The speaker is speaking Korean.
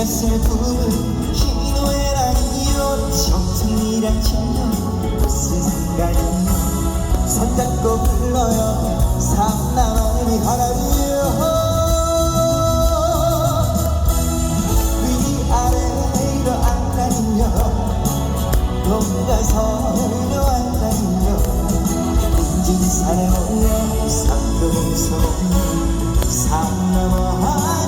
가슴에 품은 희노애락이요 질려 무슨 생각이요 손잡고 불러요. 하나이요. 위아래로 안 다니며 뭔가 서로 안 다니며 인진산에 올려 삼도에서 삼남아